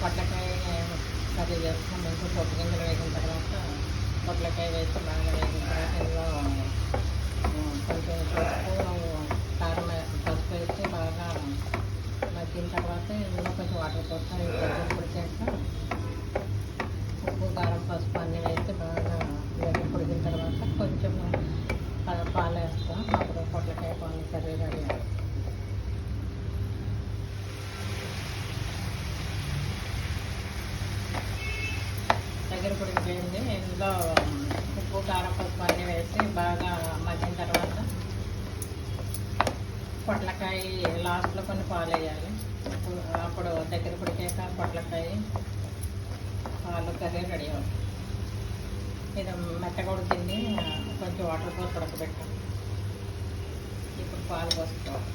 పొట్లకాయ అది వేస్తాం కొంచెం పప్పు గింజలు వేసిన తర్వాత పొట్లకాయ వేసి బాగా వేసిన తర్వాత ఇందులో కొంచెం పసుపు కారం పసుపు వేసి బాగా మగ్గిన తర్వాత ఇందులో కొంచెం వాటర్ పోస్తాం. కొంచెం ఇప్పుడు చేస్తాం. ఉప్పు కారం పసుపు అన్నీ దగ్గర పొడిగిపోయింది ఇందులో ఉప్పు కారం పసుపు అన్నీ వేసి బాగా మగ్గిన తర్వాత పొట్లకాయ లాస్ట్లో కొన్ని పాలు వేయాలి. అప్పుడు దగ్గర పొడికాక పొట్లకాయ పాలు కర్రీ రెడీ అవుతుంది. ఇది మెత్తగా ఉడికింది కొంచెం వాటర్ పోసి ఉడకబెట్టాం ఇప్పుడు పాలు పోసుకోవాలి.